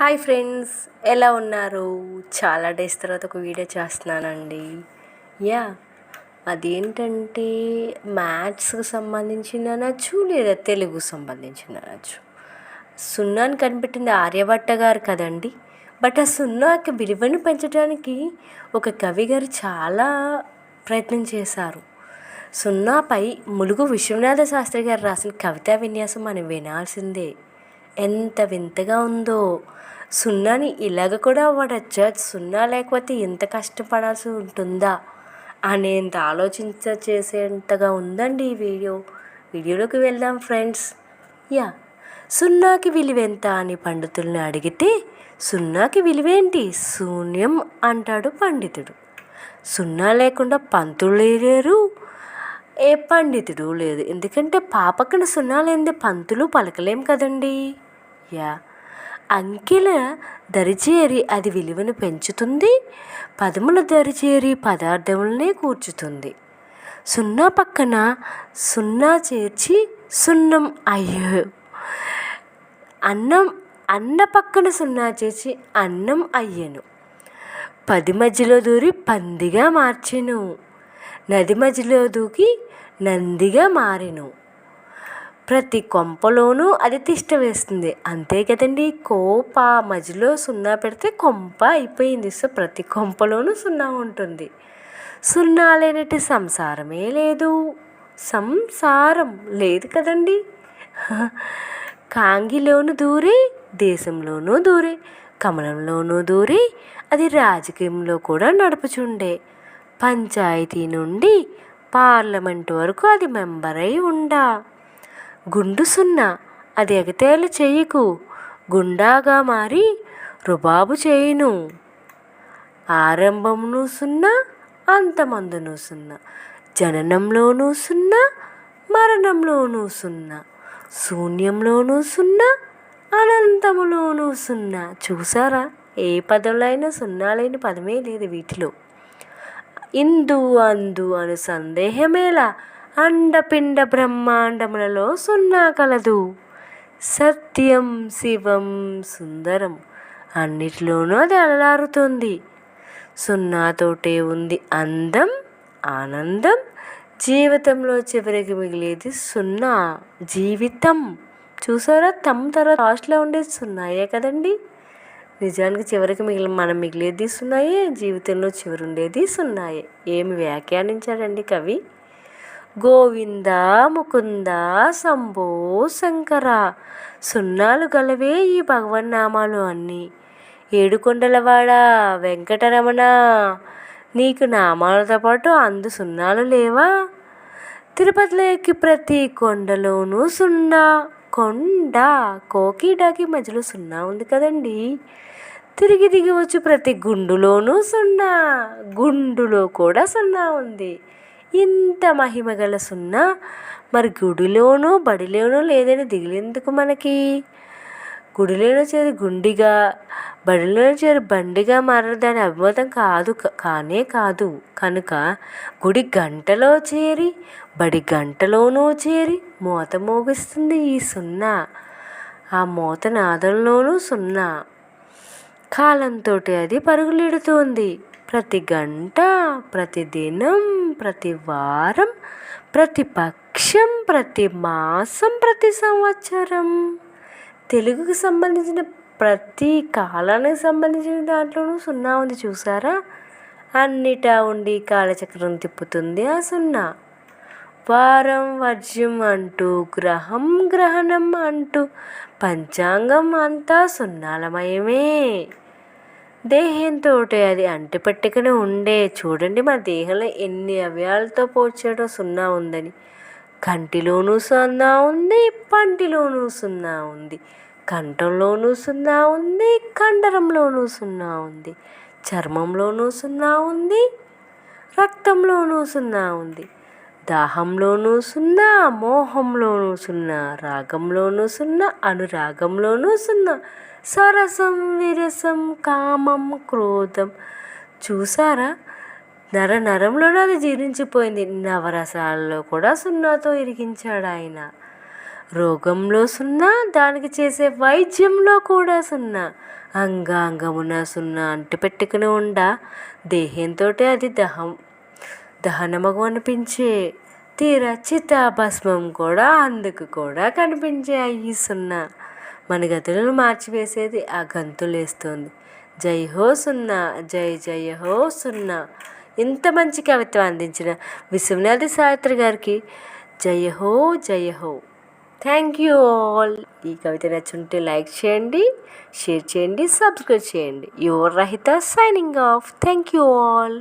Hi friends ఎలా ఉన్నారు? చాలా డేస్ తర్వాత ఒక వీడియో చేస్తున్నానండి. యా అదేంటంటే మ్యాథ్స్కి సంబంధించిన అనొచ్చు లేదా తెలుగు సంబంధించిన అనొచ్చు. సున్నాని కనిపెట్టింది ఆర్యభట్ట గారు కదండి. బట్ ఆ సున్నాకి విలువను పెంచడానికి ఒక కవి గారు చాలా ప్రయత్నం చేశారు. సున్నాపై ములుగు విశ్వనాథ శాస్త్రి గారు రాసిన కవితా విన్యాసం మనం వినాల్సిందే. ఎంత వింతగా ఉందో. సున్నాని ఇలాగ కూడా వాడచ్చా సున్నా లేకపోతే ఇంత కష్టపడాల్సి ఉంటుందా? అనేంత ఆలోచించ చేసేంతగా ఉందండి ఈ వీడియో. వీడియోలోకి వెళ్దాం ఫ్రెండ్స్. యా సున్నాకి విలువెంత అని పండితుల్ని అడిగితే సున్నాకి విలువేంటి శూన్యం అంటాడు పండితుడు. సున్నా లేకుండా పంతులు లేరు. ఏ పండితుడు లేదు. ఎందుకంటే పాపక్కన సున్నా లేనిదే పంతులు పలకలేం కదండీ. యా. అంకెల దరిచేరి అది విలువను పెంచుతుంది పదముల దరిచేరి పదార్థములనే కూర్చుతుంది. సున్నా పక్కన సున్నా చేర్చి సున్నం అయ్యో. అన్నం అన్న పక్కన సున్నా చేర్చి అన్నం అయ్యను. పది మధ్యలో దూరి పందిగా మార్చెను. నది మధ్యలో దూకి నందిగా మారెను. ప్రతి కొంపలోనూ అది తిష్ట వేస్తుంది. అంతే కదండి? కోప మధ్యలో సున్నా పెడితే కొంప అయిపోయింది. సో ప్రతి కొంపలోనూ సున్నా ఉంటుంది. సున్నా లేనట్టు సంసారమే లేదు. సంసారం లేదు కదండి? కాంగిలోను దూరి దేశంలోనూ దూరి కమలంలోనూ దూరి అది రాజకీయంలో కూడా నడుపుచుండే. పంచాయతీ నుండి పార్లమెంట్ వరకు అది మెంబర్ అయి ఉండా. గుండు సున్నా అది ఎగతేలు చేయకు. గుండాగా మారి రుబాబు చేయును. ఆరంభమును సున్నా అంతమందును సున్నా. జననంలోనూ సున్నా మరణంలోనూ సున్నా. శూన్యంలోనూ సున్నా అనంతములోనూ సున్నా. చూసారా ఏ పదంలో అయినా సున్నా లేని పదమే లేదు వీటిలో. ఇందు అందు అను సందేహమేలా అండపిండ బ్రహ్మాండములలో సున్నా కలదు. సత్యం శివం సుందరం అన్నిటిలోనూ అది అలలారుతుంది. సున్నాతోటే ఉంది అందం ఆనందం. జీవితంలో చివరికి మిగిలేది సున్నా జీవితం. చూసారా? తమ తర్వాత లాస్ట్లో ఉండేది సున్నాయే కదండి. నిజానికి చివరికి మిగిలిన మనం మిగిలేది సున్నాయే జీవితంలో చివరి ఉండేది సున్నాయే. ఏమి వ్యాఖ్యానించాడండి కవి? గోవింద ముకుంద శంభో శంకర. సున్నాలు గలవే ఈ భగవన్నామాలు అన్నీ. ఏడుకొండలవాడ వెంకటరమణ నీకు నామాలతో పాటు అందు సున్నాలు లేవా? తిరుపతిలో ఎక్కి ప్రతి కొండలోనూ సున్నా కొండ కోకిడాకి మధ్యలో సున్నా ఉంది కదండి. తిరిగి దిగి వచ్చి ప్రతి గుండులోనూ సున్నా గుండులో కూడా సున్నా ఉంది. ఇంత మహిమ గల సున్నా మరి గుడిలోనూ బడిలోనూ లేదని దిగిలేందుకు మనకి? గుడిలోనూ చేరి గుండిగా బడిలోనూ చేరి బండిగా మారదాని అభిమతం కాదు కానే కాదు. కనుక గుడి గంటలో చేరి బడి గంటలోనూ చేరి మూత మోగిస్తుంది ఈ సున్నా. ఆ మూత నాదంలోనూ సున్నా. కాలంతో అది పరుగులెడుతోంది. ప్రతి గంట ప్రతి దినం ప్రతి వారం ప్రతి పక్షం ప్రతి మాసం ప్రతి సంవత్సరం. తెలుగుకు సంబంధించిన ప్రతి కాలానికి సంబంధించిన దాంట్లోనూ సున్నా ఉంది చూసారా? అన్నిటా ఉండి కాలచక్రం తిప్పుతుంది ఆ సున్నా. వారం వర్జ్యం అంటూ గ్రహం గ్రహణం అంటూ పంచాంగం అంతా సున్నాలమయమే దేహంతో అది అంటిపెట్టుకుని ఉండే. చూడండి మన దేహంలో ఎన్ని అవయాలతో పోల్చాడో సున్నా ఉందని. కంటిలోనూ సున్నా ఉంది పంటిలోనూ సున్నా ఉంది. కంఠంలోనూ సున్నా ఉంది కండరంలోనూ సున్నా ఉంది. చర్మంలోనూ సున్నా ఉంది రక్తంలోనూ సున్నా ఉంది. దాహంలోనూ సున్నా మోహంలోనూ సున్నా రాగంలోనూ సున్నా అనురాగంలోనూ సున్నా. సరసం విరసం కామం క్రోధం. చూసారా నర నరంలోనే అది జీర్ణించిపోయింది. నవరసాలలో కూడా సున్నాతో ఇరిగించాడు ఆయన. రోగంలో సున్నా దానికి చేసే వైద్యంలో కూడా సున్నా. అంగాంగమున సున్నా అంటు పెట్టుకుని ఉండ. దేహంతో అది దహం. దహనమగు అనిపించే తీర చితాభస్మం కూడా అందుకు కూడా కనిపించే అయ్యి సున్నా. మన గతులను మార్చివేసేది ఆ గంతులేస్తోంది. జై హో సున్నా జై జై హో సున్నా. ఇంత మంచి కవిత్వం అందించిన విశ్వనాథ సావిత్రి గారికి జయ హో జయ హో. థ్యాంక్ యూ ఆల్ ఈ కవిత నచ్చుంటే లైక్ చేయండి షేర్ చేయండి సబ్స్క్రైబ్ చేయండి. Your Rahita signing off thank you all